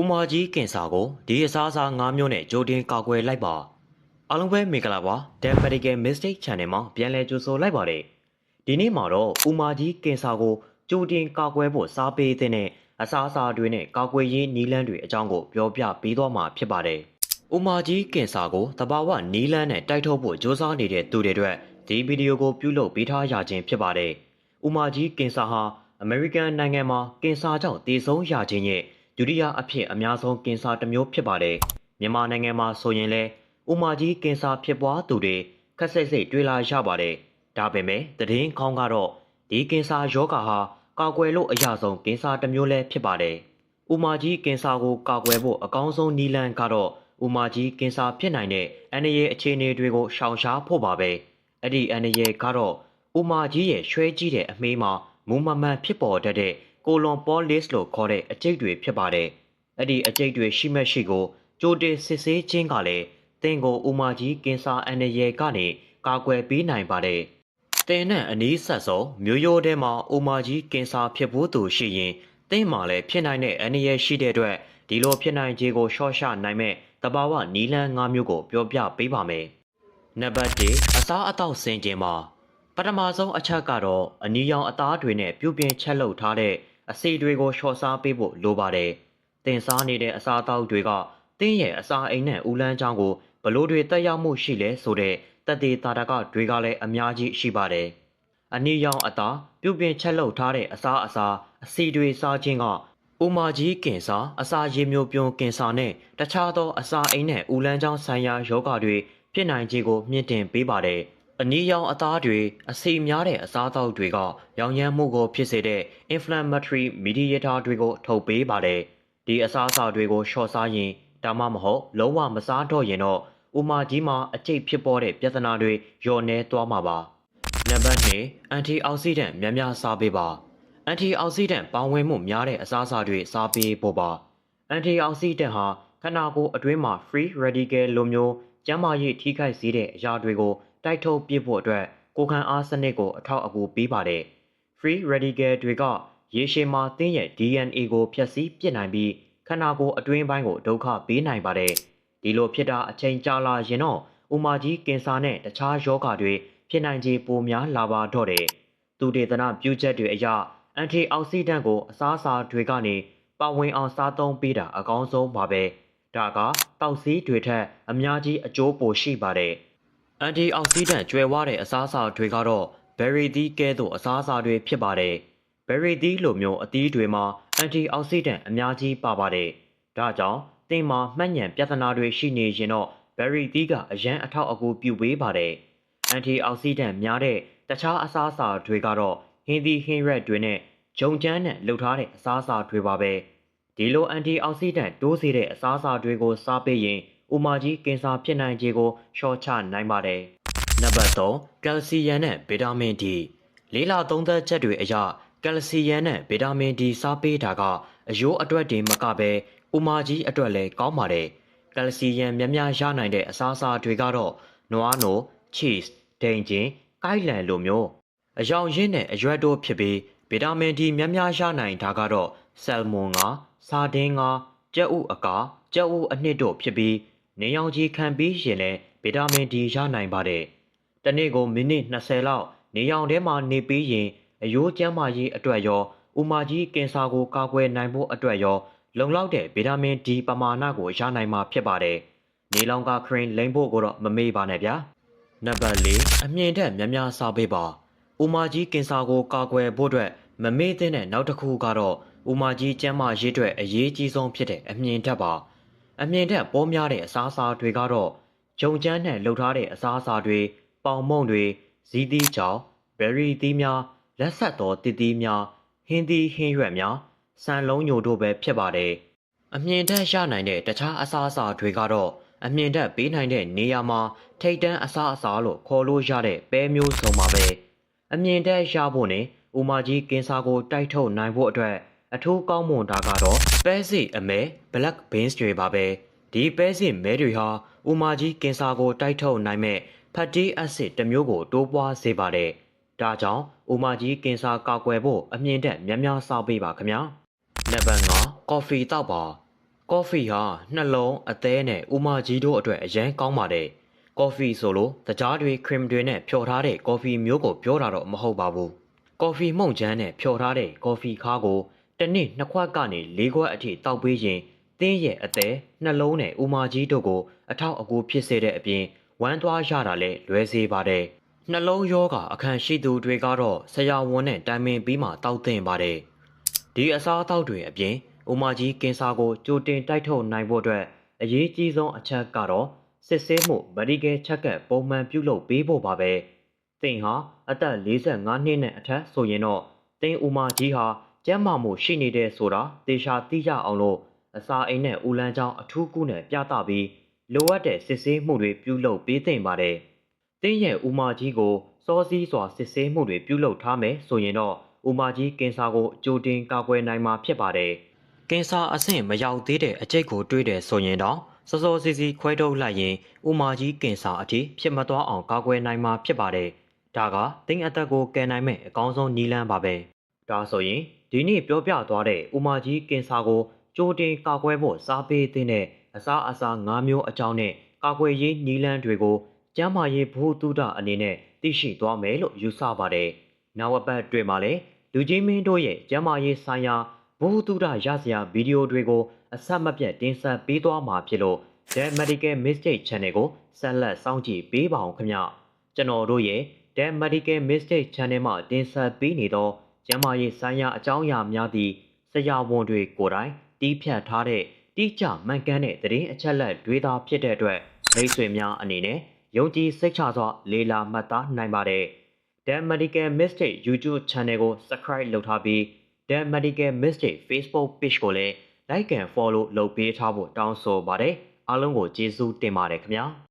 ဥမာကြီးကင်ဆာကိုဒီအစားအစာ၅မျိုးနဲ့ကြိုတင်ကာကွယ်လိုက်ပါအားလုံးပဲမင်္ဂလာပါ The Medical Mistake Channel မှာပြန်လည်ကြိုဆိုလိုက်ပါတယ်ဒီနေ့မှာတော့ဥမာကြီးကင်ဆာကိုကြိုတင်ကာကွယ်ဖို့စားပေးတဲ့အစားအစာတွေနဲ့ကာကွယ်ရေးနည်းလမ်းတွေအကြောင်းကိုပြောပြပေးသွားမှာဖြစ်ပါတယ်ဥမာကြီးကင်ဆာကိုတဘာဝနည်းလမ်းနဲ့တိုက်ထုတ်ဖို့ကြိုးစားနေတဲ့သူတွေအတွက်ဒီဗီဒီယိုကိုပြုလုပ်ပေးထားရခြင်းဖြစ်ပါတယ်ဥမာကြီးကင်ဆာဟာအမေရိကန်နိုင်ငံမှာကင်ဆာကြောင့်တည်ဆုံးရခြင်းရဲ့ ဒုတိယအဖြစ်အများဆုံးကင်ဆာတစ်မျိုးဖြစ်ပါတယ်။မြန်မာနိုင်ငံမှာဆိုရင်လည်းဥမာကြီးကင်ဆာဖြစ်ပွားသူတွေခက်စိတ်စိတ်တွေ့လာရပါတယ်။ဒါပေမဲ့သတင်းခေါင်းကတော့ဒီကင်ဆာရောဂါဟာကာကွယ်လို့အရဆုံးကင်ဆာတစ်မျိုးလည်းဖြစ်ပါတယ်။ဥမာကြီးကင်ဆာကိုကာကွယ်ဖို့အကောင်းဆုံးနည်းလမ်းကတော့ဥမာကြီးကင်ဆာဖြစ်နိုင်တဲ့အန္တရာယ်အခြေအနေတွေကိုရှောင်ရှားဖို့ပါပဲ။အဲ့ဒီအန္တရာယ်ကတော့ဥမာကြီးရဲ့ရွှဲကြီးတဲ့အမေးမှာမူမမှန်ဖြစ်ပေါ်တတ်တဲ့ ကိုလွန်ပေါ်လစ်လို့ခေါ်တဲ့အကျိတ်တွေဖြစ်ပါတယ်။အဲ့ဒီအကျိတ်တွေရှိမဲ့ရှိကိုကြိုတင်စစ်ဆေးခြင်းကလည်းတင်ကိုဥမာကြီးကင်ဆာအန္တရာယ်ကနေကာကွယ်ပေးနိုင်ပါတယ်။တင်နဲ့အနီးဆက်ဆုံးမျိုးရိုးထဲမှာဥမာကြီးကင်ဆာဖြစ်ဖို့သူရှိရင်တင်မှာလည်းဖြစ်နိုင်တဲ့အန္တရာယ်ရှိတဲ့အတွက်ဒီလိုဖြစ်နိုင်ခြေကိုရှော့ချနိုင်မဲ့တဘာဝနီလန်း၅မျိုးကိုပြောပြပေးပါမယ်။နံပါတ်1အစားအသောက်စင်ခြင်းမှာပထမဆုံးအချက်ကတော့အနီရောင်အသားတွေနဲ့ပြုပြင်ချက်လုပ်ထားတဲ့ အစီတွေကိုလျှော့စားပေးဖို့လိုပါတယ်။တင်စားနေတဲ့အစားအသောက်တွေကတင်းရဲ့အစာအိမ်နဲ့ဦးလန်းချောင်းကိုဘလို့တွေတက်ရောက်မှုရှိလဲဆိုတဲ့တက်သေးတာတကတွေကလည်းအများကြီးရှိပါတယ်။အနီရောင်အသားပြုပြင်ချက်လုပ်ထားတဲ့အစားအစာအစီတွေစားခြင်းကဥမာကြီးကင်ဆာအစာရည်မျိုးပြုံးကင်ဆာနဲ့တခြားသောအစာအိမ်နဲ့ဦးလန်းချောင်းဆိုင်ရာယောဂတွေဖြစ်နိုင်ခြေကိုမြင့်တင်ပေးပါတယ်။ အနီရောင်အသားတွေအဆီများတဲ့အစားအသောက်တွေကရောင်ရမ်းမှုကိုဖြစ်စေတဲ့ inflammatory mediator တွေကိုထုတ်ပေးပါတယ်။ဒီအစားအစာတွေကိုရှော့စားရင်ဒါမှမဟုတ်လုံးဝမစားတော့ရင်တော့ဥမာကြီးမှာအကျိတ်ဖြစ်ပေါ်တဲ့ပြဿနာတွေလျော့နေသွားမှာပါ။နံပါတ်2 antioxidant များများစားပေးပါ။ antioxidant ပါဝင်မှုများတဲ့အစားအစာတွေစားပေးဖို့ပါ။ antioxidant ဟာခန္ဓာကိုယ်အတွင်းမှာ free radical လိုမျိုးကျန်းမာရေးထိခိုက်စေတဲ့အရာတွေကို တိုက်ထုတ်ပြဖို့အတွက်ကိုယ်ခံအားစနစ်ကိုအထောက်အကူပေးပါတယ်။ free radical တွေကရေရှည်မှာသင်ရဲ့ DNA ကိုဖျက်ဆီးပစ်နိုင်ပြီးခန္ဓာကိုယ်အတွင်းပိုင်းကိုဒုက္ခပေးနိုင်ပါတယ်။ဒီလိုဖြစ်တာအချိန်ကြာလာရင်တော့ဥမာကြီးကင်ဆာနဲ့တခြားရောဂါတွေဖြစ်နိုင်ခြေပိုများလာပါတော့တယ်။သူတေသနပြုချက်တွေအရအန်တီအောက်ဆီဒန့်ကိုအစားအစာတွေကနေပါဝင်အောင်စားသုံးပေးတာအကောင်းဆုံးပါပဲ။ဒါကတောက်ဆီးတွေထက်အများကြီးအကျိုးပိုရှိပါတယ်။ အန်တီအောက်ဆီဒန့်ကျွဲဝတဲ့အစားအစာတွေကတော့ဘယ်ရီသီးကဲသို့အစားအစာတွေဖြစ်ပါတယ်။ဘယ်ရီသီးလိုမျိုးအသီးတွေမှာအန်တီအောက်ဆီဒန့်အများကြီးပါပါတယ်။ဒါကြောင့်သင်မှာမှတ်ဉဏ်ပြဿနာတွေရှိနေရင်တော့ဘယ်ရီသီးကအရန်အထောက်အကူပြုပေးပါတယ်။အန်တီအောက်ဆီဒန့်များတဲ့တခြားအစားအစာတွေကတော့ဟင်းသီးဟင်းရွက်တွေနဲ့ဂျုံကျန်းနဲ့လှုပ်ထားတဲ့အစားအစာတွေပါပဲ။ဒီလိုအန်တီအောက်ဆီဒန့်တိုးစေတဲ့အစားအစာတွေကိုစားပေးရင် ဥမာကြီးကင်ဆာဖြစ်နိုင်ခြေကိုရှော့ချနိုင်ပါတယ်။နံပါတ်3ကယ်လ်ဆီယမ်နဲ့ဗီတာမင် D လေးလာသုံးသက်ချက်တွေအရကယ်လ်ဆီယမ်နဲ့ဗီတာမင် D စားပေးတာကအယိုးအတွက်တင်မကပဲဥမာကြီးအတွက်လည်းကောင်းပါတယ်။ကယ်လ်ဆီယမ်များများရနိုင်တဲ့အစားအစာတွေကတော့နွားနို့ cheese ဒိန်ကျင်ကိုက်လန်လိုမျိုးအယောင်ရင်းနဲ့အရွက်တို့ဖြစ်ပြီးဗီတာမင် D များများရနိုင်တာကတော့ဆယ်မွန်ငါစာတင်းငါကြက်ဥအကာကြက်ဥအနှစ်တို့ဖြစ်ပြီး နေရောင်ခြည်ခံပြီးရင်လည်းဗီတာမင် D ရနိုင်ပါတယ်။တနေ့ကိုမိနစ်20လောက်နေရောင်ထဲမှာနေပြီးရင်အယိုးကျန်းမာရေးအတွက်ရောဥမာကြီးကင်ဆာကိုကာကွယ်နိုင်ဖို့အတွက်ရော လုံလောက်တဲ့ဗီတာမင် D ပမာဏကိုရနိုင်မှာဖြစ်ပါတယ်။နေလောင်ကခရင်လိမ့်ဖို့ကိုတော့မမေ့ပါနဲ့ဗျာ။နံပါတ်၄အမြင့်ထက်များများစားပေးပါ။ဥမာကြီးကင်ဆာကိုကာကွယ်ဖို့အတွက်မမေ့တဲ့နောက်တစ်ခုကတော့ဥမာကြီးကျန်းမာရေးအတွက်အရေးကြီးဆုံးဖြစ်တဲ့အမြင့်ထက်ပါ။ အမြင့်ထက်ပေါ်များတဲ့အစားအစာတွေကတော့ဂျုံကျန်းနဲ့လှုပ်ထားတဲ့အစားအစာတွေပေါင်မုံတွေဇီးသီးကြောင်ဘယ်ရီသီးများလက်ဆက်သောတစ်သီးများဟင်းသီးဟင်းရွက်များစံလုံးညိုတို့ပဲဖြစ်ပါတယ်။အမြင့်တက်ရနိုင်တဲ့တခြားအစားအစာတွေကတော့အမြင့်တက်ပေးနိုင်တဲ့နေရာမှာထိတ်တန်းအစားအစာလို့ခေါ်လို့ရတဲ့ပဲမျိုးစုံပါပဲ။အမြင့်တက်ရဖို့နဲ့ဥမာကြီးကင်ဆာကိုတိုက်ထုတ်နိုင်ဖို့အတွက် အထူးကောင်းမွန်တာကတော့ပဲစီအမဲ black beans တွေပါပဲ။ဒီပဲစီမဲတွေဟာဥမာကြီးကင်ဆာကိုတိုက်ထုတ်နိုင်မဲ့ fatty acid တစ်မျိုးကိုတိုးပွားစေပါတယ်။ဒါကြောင့်ဥမာကြီးကင်ဆာကာကွယ်ဖို့အမြင့်တက်များများစားပေးပါခင်ဗျာ။နံပါတ်5ကော်ဖီတောက်ပါကော်ဖီဟာနှလုံးအသေးနဲ့ဥမာကြီးတို့အတွက်အရန်ကောင်းပါတယ်ကော်ဖီဆိုလို့တကြားတွေခရင်တွေနဲ့ဖျော်ထားတဲ့ကော်ဖီမျိုးကိုပြောတာတော့မဟုတ်ပါဘူးကော်ဖီမှုန့်ချမ်းနဲ့ဖျော်ထားတဲ့ကော်ဖီခါးကို တစ်နှစ်နှစ်ခွက်ကနေလေးခွက်အထိတောက်ပေးရင်သင်းရဲ့အသေးနှလုံးနဲ့ဥမာကြီးတို့ကိုအထောက်အကူဖြစ်စေတဲ့အပြင်ဝမ်းသွားရတာလည်းလွယ်စေပါတယ်နှလုံးယောဂအခန့်ရှိသူတွေကတော့ဆရာဝန်နဲ့တိုင်ပင်ပြီးမှတောက်သင့်ပါတယ်ဒီအစားအသောက်တွေအပြင်ဥမာကြီးကင်ဆာကိုကြိုတင်တိုက်ထုတ်နိုင်ဖို့အတွက်အရေးကြီးဆုံးအချက်ကတော့စစ်ဆေးမှု medical check-up ပုံမှန်ပြုလုပ်ပေးဖို့ပါပဲ။သင်ဟာအသက်45နှစ်နဲ့အထက်ဆိုရင်တော့သင်ဥမာကြီးဟာ ကျန်းမာမှုရှိနေတဲ့ဆိုတာသေချာသိကြအောင်လို့အစာအိမ်နဲ့ဦးလန်းချောင်းအထူးကုနဲ့ပြသပြီးလိုအပ်တဲ့စစ်ဆေးမှုတွေပြုလုပ်ပေးသင့်ပါတယ်။တင်းရဲ့ဥမာကြီးကိုစောစည်းစွာစစ်ဆေးမှုတွေပြုလုပ်ထားမယ်ဆိုရင်တော့ဥမာကြီးကင်ဆာကိုကြိုတင်ကာကွယ်နိုင်မှာဖြစ်ပါတယ်။ကင်ဆာအဆင့်မရောက်သေးတဲ့အကျိတ်ကိုတွေးတယ်ဆိုရင်တော့စောစောစီးစီးခွဲထုတ်လိုက်ရင်ဥမာကြီးကင်ဆာအထိဖြစ်မသွားအောင်ကာကွယ်နိုင်မှာဖြစ်ပါတယ်။ဒါကတင်းအသက်ကိုကယ်နိုင်မဲ့အကောင်းဆုံးနည်းလမ်းပါပဲ။ ဒါဆိုရင်ဒီနေ့ပြောပြသွားတဲ့ဥမာကြီးကင်ဆာကိုကြိုတင်ကာကွယ်ဖို့စားပေးတဲ့အစားအစာ၅မျိုးအကြောင်းနဲ့ကာကွယ်ရေးနည်းလမ်းတွေကိုကျန်းမာရေးဘုဟုတုဒအနေနဲ့သိရှိသွားမယ်လို့ယူဆပါတယ်။နောက်အပတ်တွေမှာလည်းလူကြီးမင်းတို့ရဲ့ကျန်းမာရေးဆိုင်ရာဘုဟုတုဒရစရာဗီဒီယိုတွေကိုအဆက်မပြတ်တင်ဆက်ပေးသွားမှာဖြစ်လို့ The Medical Mistake Channel ကိုဆက်လက်စောင့်ကြည့်ပေးပါအောင်ခင်ဗျ။ကျွန်တော်တို့ရဲ့ The Medical Mistake Channel မှာတင်ဆက်ပေးနေသော ကျန်းမာရေးဆိုင်ရာအကြောင်းအရာများသည့်ဆရာဝန်တွေကိုယ်တိုင်တီးဖြတ်ထားတဲ့တိကျမှန်ကန်တဲ့သတင်းအချက်အလက်တွေသာဖြစ်တဲ့အတွက်မိတ်ဆွေများအနေနဲ့ယုံကြည်စိတ်ချစွာလေလာမှတ်သားနိုင်ပါတယ်။ The Medical Mistake YouTube Channel ကို Subscribe လုပ်ထားပြီး The Medical Mistake Facebook Page ကိုလည်း Like and Follow လုပ်ပေးထားဖို့တောင်းဆိုပါတယ်။အားလုံးကိုကျေးဇူးတင်ပါတယ်ခင်ဗျာ။